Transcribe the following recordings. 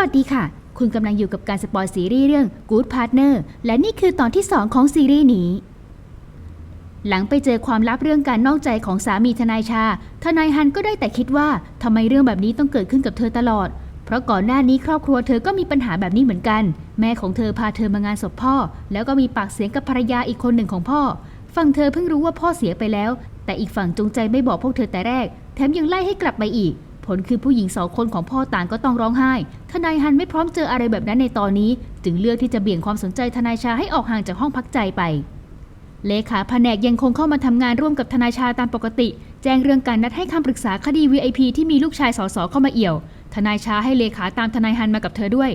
วัสดีค่ะ คุณกำลังอยู่กับการสปอยซีรีส์เรื่อง Good Partner และนี่คือตอนที่ 2 ของซีรีส์นี้ หลังไปเจอความลับเรื่องการนอกใจของสามีทนายชา ทนายฮันก็ได้แต่คิดว่าทำไมเรื่องแบบนี้ต้องเกิดขึ้นกับเธอตลอด เพราะก่อนหน้านี้ครอบครัวเธอก็มีปัญหาแบบนี้เหมือนกัน แม่ของเธอพาเธอมางานศพพ่อ แล้วก็มีปากเสียงกับภรรยาอีกคนหนึ่งของพ่อ ฝั่งเธอเพิ่งรู้ว่าพ่อเสียไปแล้ว แต่อีกฝั่งจงใจไม่บอกพวกเธอแต่แรก แถมยังไล่ให้กลับไปอีก ผลคือผู้หญิงสองคนของพ่อต่างก็ต้องร้องไห้ ทนายฮันไม่พร้อมเจออะไรแบบนั้นในตอนนี้ จึงเลือกที่จะเบี่ยงความสนใจทนายชาให้ออกห่างจากห้องพักใจไป เลขาแผนกยังคงเข้ามาทำงานร่วมกับทนายชาตามปกติ แจ้งเรื่องการนัดให้คำปรึกษาคดี VIP ที่มีลูกชายสสเข้ามาเอี่ยว ทนายชาให้เลขาตามทนายฮันมากับเธอด้วย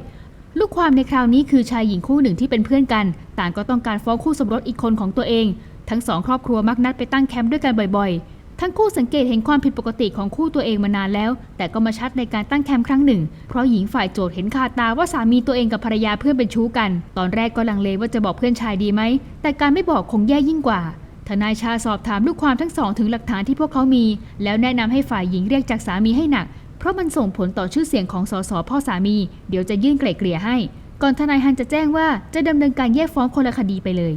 ลูกความในคราวนี้คือชายหญิงคู่หนึ่งที่เป็นเพื่อนกัน ต่างก็ต้องการฟ้องคู่สมรสอีกคนของตัวเอง ทั้งสองครอบครัวมักนัดไปตั้งแคมป์ด้วยกันบ่อยๆ ทั้งคู่สังเกตเห็นความผิดปกติของคู่ตัวเองมานานแล้ว แต่ก็มาชัดในการตั้งแคมป์ครั้งหนึ่ง เพราะหญิงฝ่ายโจทย์เห็นคาตาว่าสามีตัวเองกับภรรยาเพื่อนเป็นชู้กัน ตอนแรกก็ลังเลว่าจะบอกเพื่อนชายดีไหม แต่การไม่บอกคงแย่ยิ่งกว่าทนายชาสอบถามลูกความทั้งสองถึงหลักฐานที่พวกเขามี แล้วแนะนำให้ฝ่ายหญิงเรียกจากสามีให้หนัก เพราะมันส่งผลต่อชื่อเสียงของสสพ่อสามี เดี๋ยวจะยื่นไกล่เกลี่ยให้ ก่อนทนายฮันจะแจ้งว่าจะดำเนินการแยกฟ้องคนละคดีไปเลย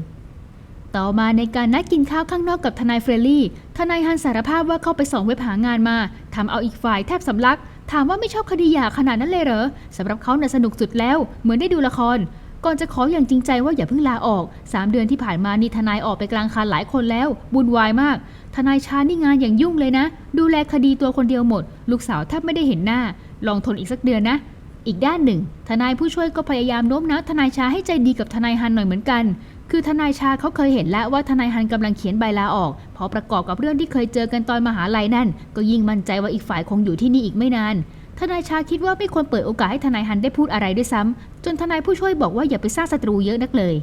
ต่อมาในการนัดกินข้าวข้างนอกกับทนายเฟรลี่ ทนายฮันสารภาพว่าเข้าไปส่องเว็บหางานมาทำเอาอีกฝ่ายแทบสำลัก ถามว่าไม่ชอบคดีหย่าขนาดนั้นเลยเหรอสำหรับเขาน่ะสนุกสุดแล้ว เหมือนได้ดูละคร ก่อนจะขออย่างจริงใจว่าอย่าเพิ่งลาออก 3 เดือนที่ผ่านมานี่ทนายออกไปกลางคันหลายคนแล้ว บุญวายมาก ทนายชานี่งานอย่างยุ่งเลยนะ ดูแลคดีตัวคนเดียวหมด ลูกสาวแทบไม่ได้เห็นหน้า ลองทนอีกสักเดือนนะอีกด้านหนึ่ง ทนายผู้ช่วยก็พยายามโน้มน้าวทนายชาให้ใจดีกับทนายฮันหน่อยเหมือนกัน คือทนายชาเขาเคยเห็นแล้วว่าทนายฮันกำลังเขียนใบลาออกพอประกอบกับเรื่องที่เคยเจอกันตอนมหาลัยนั่น ก็ยิ่งมั่นใจว่าอีกฝ่ายคงอยู่ที่นี่อีกไม่นานทนายชาคิดว่าไม่ควรเปิดโอกาสให้ทนายฮันได้พูดอะไรด้วยซ้ำจนทนายผู้ช่วยบอกว่าอย่าไปสร้างศัตรูเยอะนักเลย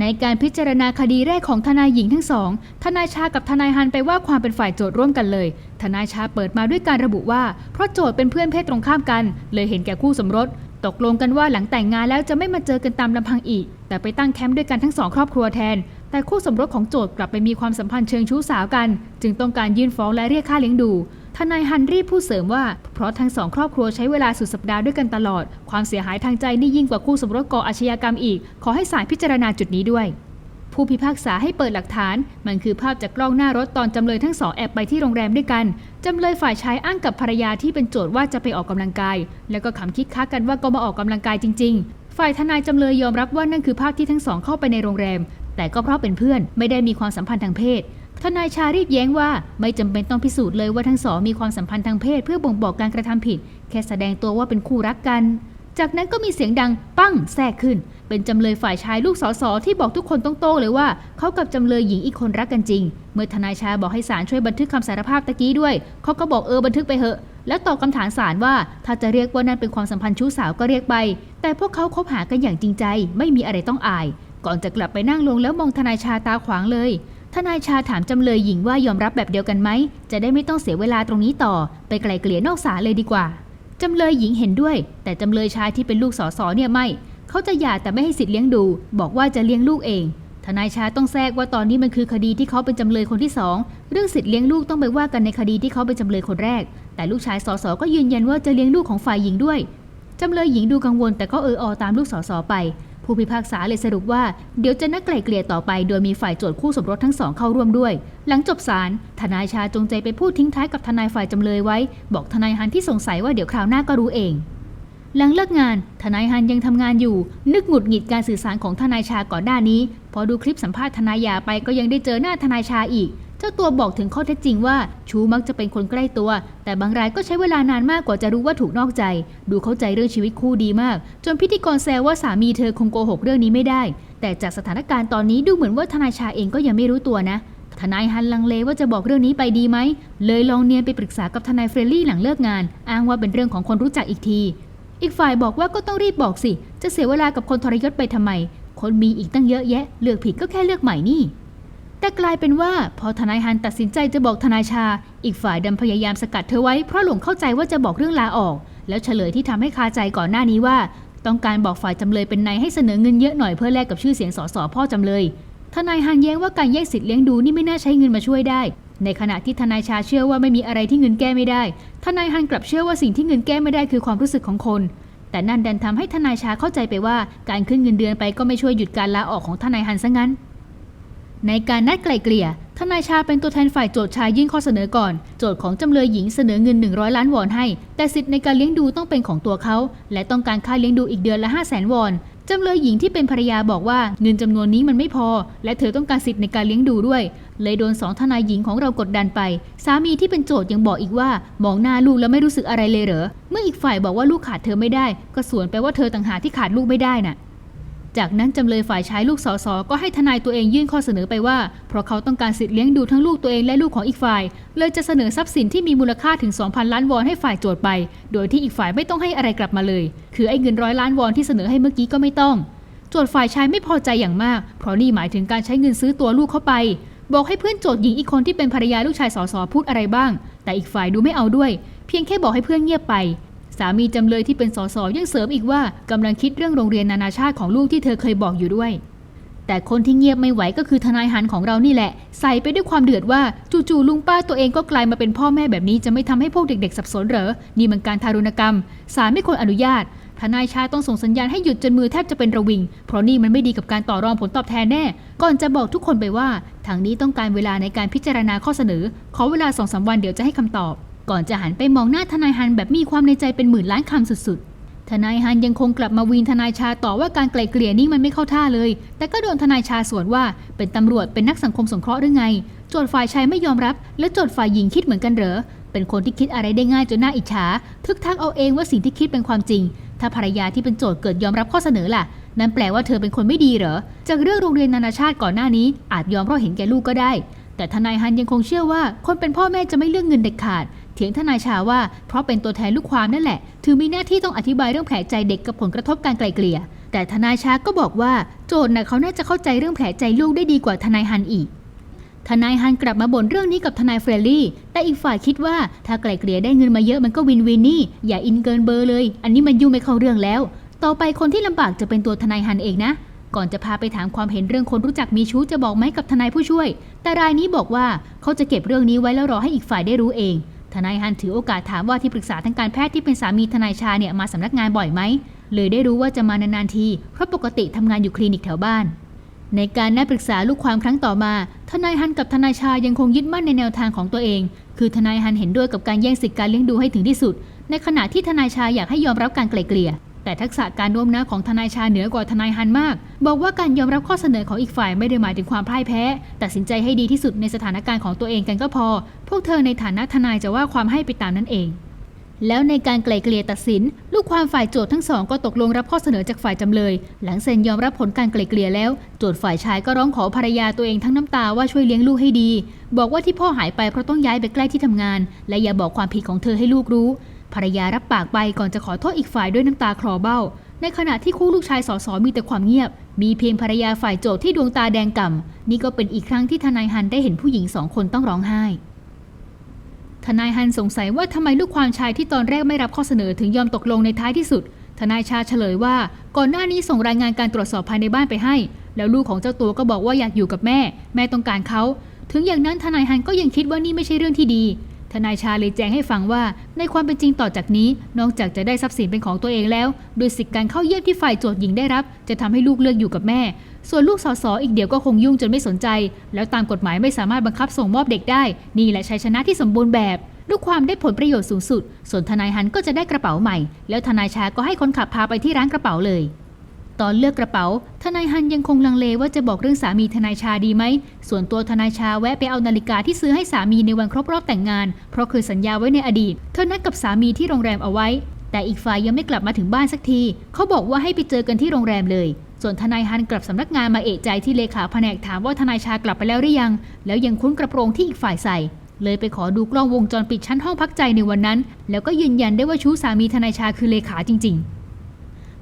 ในการพิจารณาคดีแรกของทนายหญิงทั้งสอง ทนายชากับทนายฮันไปว่าความเป็นฝ่ายโจทย์ร่วมกันเลย ทนายชาเปิดมาด้วยการระบุว่า เพราะโจทย์เป็นเพื่อนเพศตรงข้ามกัน เลยเห็นแก่คู่สมรส ตกลงกันว่าหลังแต่งงานแล้วจะไม่มาเจอกันตามลำพังอีก แต่ไปตั้งแคมป์ด้วยกันทั้งสองครอบครัวแทน แต่คู่สมรสของโจทย์กลับไปมีความสัมพันธ์เชิงชู้สาวกัน จึงต้องการยื่นฟ้องและเรียกค่าเลี้ยงดูทนายฮันรี่พูดเสริมว่า เพราะทั้งสองครอบครัวใช้เวลาสุดสัปดาห์ด้วยกันตลอด ความเสียหายทางใจนี่ยิ่งกว่าคู่สมรสก่ออาชญากรรมอีก ขอให้ศาลพิจารณาจุดนี้ด้วย ผู้พิพากษาให้เปิดหลักฐาน มันคือภาพจากกล้องหน้ารถตอนจำเลยทั้งสองแอบไปที่โรงแรมด้วยกันจำเลยฝ่ายชายอ้างกับภรรยาที่เป็นโจทย์ว่าจะไปออกกำลังกาย แล้วก็ขำคิดค้ากันว่าก็มาออกกำลังกายจริง ๆ ฝ่ายทนายจำเลยยอมรับว่านั่นคือภาพที่ทั้งสองเข้าไปในโรงแรม แต่ก็เพราะเป็นเพื่อนไม่ได้มีความสัมพันธ์ทางเพศทนายชารีบแย้งว่าไม่จำเป็นต้องพิสูจน์เลยว่าทั้งสองมีความสัมพันธ์ทางเพศเพื่อบ่งบอกการกระทำผิด แค่แสดงตัวว่าเป็นคู่รักกัน จากนั้นก็มีเสียงดังปั้งแทรกขึ้น เป็นจำเลยฝ่ายชายลูกสอสอที่บอกทุกคนต้องโต้เลยว่า เขากับจำเลยหญิงอีกคนรักกันจริง เมื่อทนายชาบอกให้ศาลช่วยบันทึกคำสารภาพตะกี้ด้วย เขาก็บอกเออบันทึกไปเหอะ แล้วตอบคำถามศาลว่า ถ้าจะเรียกว่านั่นเป็นความสัมพันธ์ชู้สาวก็เรียกไป แต่พวกเขาคบหากันอย่างจริงใจ ไม่มีอะไรต้องอาย ก่อนจะกลับไปนั่งลงแล้วมองทนายชาตาขวางเลยทนายชาถามจำเลยหญิงว่ายอมรับแบบเดียวกันไหมจะได้ไม่ต้องเสียเวลาตรงนี้ต่อ ไปไกลเกลี่ยนอกศาลเลยดีกว่า จำเลยหญิงเห็นด้วย แต่จำเลยชายที่เป็นลูกสอสอเนี่ยไม่เขาจะหย่าแต่ไม่ให้สิทธิ์เลี้ยงดู บอกว่าจะเลี้ยงลูกเองทนายชาต้องแทรกว่าตอนนี้มันคือคดีที่เขาเป็นจำเลยคนที่สองเรื่องสิทธิ์เลี้ยงลูกต้องไปว่ากันในคดีที่เขาเป็นจำเลยคนแรก แต่ลูกชายสอสอก็ยืนยันว่าจะเลี้ยงลูกของฝ่ายหญิงด้วยจำเลยหญิงดูกังวลแต่ก็เอออตามลูกสอสอไป ผู้พิพากษาเลยสรุปว่าเดี๋ยวจะนัดไกล่เกลี่ยต่อไป โดยมีฝ่ายโจทย์คู่สมรสทั้งสองเข้าร่วมด้วย หลังจบศาลทนายชาจงใจไปพูดทิ้งท้ายกับทนายฝ่ายจำเลยไว้ บอกทนายฮันที่สงสัยว่าเดี๋ยวคราวหน้าก็รู้เอง หลังเลิกงาน ทนายฮันยังทำงานอยู่ นึกหงุดหงิดการสื่อสารของทนายชาก่อนหน้านี้ พอดูคลิปสัมภาษณ์ทนายยาไปก็ยังได้เจอหน้าทนายชาอีก จ้าตัวบอกถึงข้อเท็จจริงว่า ชูมักจะเป็นคนใกล้ตัว แต่บางรายก็ใช้เวลานานมากกว่าจะรู้ว่าถูกนอกใจ ดูเข้าใจเรื่องชีวิตคู่ดีมาก จนพิธีกรแซวว่าสามีเธอคงโกหกเรื่องนี้ไม่ได้ แต่จากสถานการณ์ตอนนี้ดูเหมือนว่าทนายชาเองก็ยังไม่รู้ตัวนะทนายฮันลังเลว่าจะบอกเรื่องนี้ไปดีไหม เลยลองเนียนไปปรึกษากับทนายเฟรนลี่หลังเลิกงาน อ้างว่าเป็นเรื่องของคนรู้จักอีกที อีกฝ่ายบอกว่าก็ต้องรีบบอกสิ จะเสียเวลากับคนทรยศไปทำไม คนมีอีกตั้งเยอะแยะ เลือกผิดก็แค่เลือกใหม่นี่ แต่กลายเป็นว่าพอทนายฮันตัดสินใจจะบอกทนายชา อีกฝ่ายดันพยายามสกัดเธอไว้เพราะหลงเข้าใจว่าจะบอกเรื่องลาออก แล้วเฉลยที่ทำให้คาใจก่อนหน้านี้ว่า ต้องการบอกฝ่ายจำเลยเป็นนายให้เสนอเงินเยอะหน่อยเพื่อแลกกับชื่อเสียงสสพ่อจำเลยทนายฮันแย้งว่าการแยกสิทธิ์เลี้ยงดูนี่ไม่น่าใช้เงินมาช่วยได้ ในขณะที่ทนายชาเชื่อว่าไม่มีอะไรที่เงินแก้ไม่ได้ ทนายฮันกลับเชื่อว่าสิ่งที่เงินแก้ไม่ได้คือความรู้สึกของคน แต่นั่นดันทำให้ทนายชาเข้าใจไปว่า การขึ้นเงินเดือนไปก็ไม่ช่วยหยุดการลาออกของทนายฮันซะงั้น ในการนัดไกล่เกลี่ย ทนายชาเป็นตัวแทนฝ่ายโจทย์ชายยื่นข้อเสนอก่อน โจทย์ของจำเลยหญิงเสนอเงิน 100 ล้านวอนให้ แต่สิทธิ์ในการเลี้ยงดูต้องเป็นของตัวเขา และต้องการค่าเลี้ยงดูอีกเดือนละ 5 0 0 0 0 0วอนจำเลยหญิงที่เป็นภรรยาบอกว่าเงินจำนวนนี้มันไม่พอ และเธอต้องการสิทธิ์ในการเลี้ยงดูด้วย เลยโดนสองทนายหญิงของเรากดดันไป สามีที่เป็นโจทย์ยังบอกอีกว่ามองหน้าลูกแล้วไม่รู้สึกอะไรเลยเหรอเมื่ออีกฝ่ายบอกว่าลูกขาดเธอไม่ได้ ก็สวนไปว่าเธอต่างหากที่ขาดลูกไม่ได้น่ะ จากนั้นจำเลยฝ่ายชายลูกสอสอก็ให้ทนายตัวเองยื่นข้อเสนอไปว่า เพราะเขาต้องการสิทธิ์เลี้ยงดูทั้งลูกตัวเองและลูกของอีกฝ่าย เลยจะเสนอทรัพย์สินที่มีมูลค่าถึง 2,000 ล้านวอนให้ฝ่ายโจทย์ไป โดยที่อีกฝ่ายไม่ต้องให้อะไรกลับมาเลย คือไอ้เงินร้อยล้านวอนที่เสนอให้เมื่อกี้ก็ไม่ต้อง โจทย์ฝ่ายชายไม่พอใจอย่างมาก เพราะนี่หมายถึงการใช้เงินซื้อตัวลูกเข้าไป บอกให้เพื่อนโจทย์หญิงอีกคนที่เป็นภรรยาลูกชายสอสอพูดอะไรบ้าง แต่อีกฝ่ายดูไม่เอาด้วย เพียงแค่บอกให้เพื่อนเงียบไป สามีจำเลยที่เป็นสสยังเสริมอีกว่ากำลังคิดเรื่องโรงเรียนนานาชาติของลูกที่เธอเคยบอกอยู่ด้วย แต่คนที่เงียบไม่ไหวก็คือทนายหันของเรานี่แหละ ใส่ไปด้วยความเดือดว่าจู่ๆลุงป้าตัวเองก็กลายมาเป็นพ่อแม่แบบนี้จะไม่ทำให้พวกเด็กๆ สับสนเหรอ นี่มันการทารุณกรรมศาลไม่ควรอนุญาตทนายชาต้องส่งสัญญาณให้หยุดจนมือแทบจะเป็นระวิง เพราะนี่มันไม่ดีกับการต่อรองผลตอบแทนแน่ ก่อนจะบอกทุกคนไปว่า ทางนี้ต้องการเวลาในการพิจารณาข้อเสนอ ขอเวลาสองสาวันเดี๋ยวจะให้คำตอบ ก่อนจะหันไปมองหน้าทนายฮันแบบมีความในใจเป็นหมื่นล้านคำสุดๆ ทนายฮันยังคงกลับมาวีนทนายชาต่อว่าการไกล่เกลี่ยนี่มันไม่เข้าท่าเลย แต่ก็โดนทนายชาสวนว่าเป็นตำรวจเป็นนักสังคมสงเคราะห์หรือไง โจทย์ฝ่ายชายไม่ยอมรับ และโจทย์ฝ่ายหญิงคิดเหมือนกันเหรอ เป็นคนที่คิดอะไรได้ง่ายจนน่าอิจฉา ทึกทักเอาเองว่าสิ่งที่คิดเป็นความจริง ถ้าภรรยาที่เป็นโจทย์เกิดยอมรับข้อเสนอล่ะ นั่นแปลว่าเธอเป็นคนไม่ดีเหรอ จากเรื่องโรงเรียนนานาชาติก่อนหน้านี้ อาจยอมเพราะเห็นแก่ลูกก็ได้แต่ทนายฮันยังคงเชื่อว่า คนเป็นพ่อแม่จะไม่เลือกเงินเด็ดขาด เถียงทนายชาว่าเพราะเป็นตัวแทนลูกความนั่นแหละ ถือมีหน้าที่ต้องอธิบายเรื่องแผลใจเด็กกับผลกระทบการไกลเกลี่ย แต่ทนายชาก็บอกว่าโจทย์น่ะเขาน่าจะเข้าใจเรื่องแผลใจลูกได้ดีกว่าทนายฮันอีก ทนายฮันกลับมาบ่นเรื่องนี้กับทนายเฟรลี่ แต่อีกฝ่ายคิดว่าถ้าไกลเกลี่ยได้เงินมาเยอะมันก็วินวินนี่ อย่าอินเกินเบอร์เลย อันนี้มันยุ่งไม่เข้าเรื่องแล้ว ต่อไปคนที่ลำบากจะเป็นตัวทนายฮันเองนะก่อนจะพาไปถามความเห็นเรื่องคนรู้จักมีชู้จะบอกไหมกับทนายผู้ช่วย แต่รายนี้บอกว่าเขาจะเก็บเรื่องนี้ไว้แล้วรอให้อีกฝ่ายได้รู้เอง ทนายฮันถือโอกาสถามว่าที่ปรึกษาทางการแพทย์ที่เป็นสามีทนายชาเนี่ยมาสำนักงานบ่อยไหม เลยได้รู้ว่าจะมานานๆที เพราะปกติทำงานอยู่คลินิกแถวบ้าน ในการนัดปรึกษาลูกความครั้งต่อมา ทนายฮันกับทนายชายังคงยึดมั่นในแนวทางของตัวเอง คือทนายฮันเห็นด้วยกับการแย่งสิทธิการเลี้ยงดูให้ถึงที่สุด ในขณะที่ทนายชาอยากให้ยอมรับการไกล่เกลี่ย แต่ทักษะการโน้มน้าวของทนายชาเหนือกว่าทนายฮันมาก บอกว่าการยอมรับข้อเสนอของอีกฝ่ายไม่ได้หมายถึงความพ่ายแพ้ ตัดสินใจให้ดีที่สุดในสถานการณ์ของตัวเองกันก็พอ พวกเธอในฐานะทนายจะว่าความให้ไปตามนั้นเอง แล้วในการไกล่เกลี่ยตัดสิน ลูกความฝ่ายโจทย์ทั้งสองก็ตกลงรับข้อเสนอจากฝ่ายจำเลย หลังเซ็นยอมรับผลการไกล่เกลี่ยแล้ว โจทย์ฝ่ายชายก็ร้องขอภรรยาตัวเองทั้งน้ำตาว่าช่วยเลี้ยงลูกให้ดี บอกว่าที่พ่อหายไปเพราะต้องย้ายไปใกล้ที่ทำงาน และอย่าบอกความผิดของเธอให้ลูกรู้ ภรรยารับปากไปก่อนจะขอโทษอีกฝ่ายด้วยน้ำตาคลอเบ้า ในขณะที่คู่ลูกชายสอสอมีแต่ความเงียบ มีเพียงภรรยาฝ่ายโจทย์ที่ดวงตาแดงก่ำนี่ก็เป็นอีกครั้งที่ทนายฮันได้เห็นผู้หญิงสองคนต้องร้องไห้ ทนายฮันสงสัยว่าทำไมลูกความชายที่ตอนแรกไม่รับข้อเสนอถึงยอมตกลงในท้ายที่สุด ทนายชาเฉลยว่า ก่อนหน้านี้ส่งรายงานการตรวจสอบภายในบ้านไปให้ แล้วลูกของเจ้าตัวก็บอกว่าอยากอยู่กับแม่ แม่ต้องการเขาถึงอย่างนั้นทนายฮันก็ยังคิดว่านี่ไม่ใช่เรื่องที่ดี ทนายชาเลยแจ้งให้ฟังว่าในความเป็นจริงต่อจากนี้ นอกจากจะได้ทรัพย์สินเป็นของตัวเองแล้ว โดยสิทธิการเข้าเยี่ยมที่ฝ่ายโจทย์หญิงได้รับ จะทำให้ลูกเลือกอยู่กับแม่ ส่วนลูกสอสออีกเดี๋ยวก็คงยุ่งจนไม่สนใจ แล้วตามกฎหมายไม่สามารถบังคับส่งมอบเด็กได้ นี่แหละชัยชนะที่สมบูรณ์แบบลูกความได้ผลประโยชน์สูงสุด ส่วนทนายฮันก็จะได้กระเป๋าใหม่ แล้วทนายชาก็ให้คนขับพาไปที่ร้านกระเป๋าเลย ตอนเลือกกระเป๋า ทนายฮันยังคงลังเลว่าจะบอกเรื่องสามีทนายชาดีไหม ส่วนตัวทนายชาแวะไปเอานาฬิกาที่ซื้อให้สามีในวันครบรอบแต่งงาน เพราะเคยสัญญาไว้ในอดีต เธอนัดกับสามีที่โรงแรมเอาไว้ แต่อีกฝ่ายยังไม่กลับมาถึงบ้านสักที เขาบอกว่าให้ไปเจอกันที่โรงแรมเลย ส่วนทนายฮันกลับสำนักงานมาเอะใจที่เลขาแผนกถามว่าทนายชากลับไปแล้วหรือยัง แล้วยังคุ้นกระโปรงที่อีกฝ่ายใส่เลยไปขอดูกล้องวงจรปิดชั้นห้องพักใจในวันนั้น แล้วก็ยืนยันได้ว่าชู้สามีทนายชาคือเลขาจริง ๆ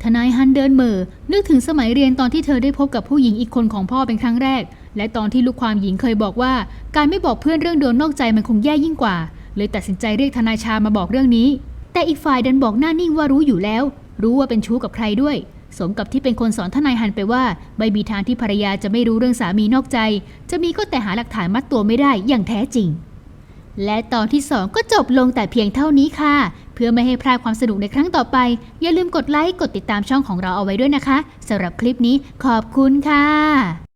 ทนายฮันเดินเหม่อนึกถึงสมัยเรียนตอนที่เธอได้พบกับผู้หญิงอีกคนของพ่อเป็นครั้งแรก และตอนที่ลูกความหญิงเคยบอกว่า การไม่บอกเพื่อนเรื่องโดนนอกใจมันคงแย่ยิ่งกว่า เลยตัดสินใจเรียกทนายชามาบอกเรื่องนี้ แต่อีกฝ่ายดันบอกหน้านิ่งว่ารู้อยู่แล้ว รู้ว่าเป็นชู้กับใครด้วย สมกับที่เป็นคนสอนทนายฮันไปว่าไม่มีทางที่ภรรยาจะไม่รู้เรื่องสามีนอกใจ จะมีก็แต่หาหลักฐานมัดตัวไม่ได้อย่างแท้จริงและตอนที่ 2 ก็จบลงแต่เพียงเท่านี้ค่ะ พื่อไม่ให้พลาดความสนุกในครั้งต่อไป อย่าลืมกดไลค์ กดติดตามช่องของเราเอาไว้ด้วยนะคะสำหรับคลิปนี้ขอบคุณค่ะ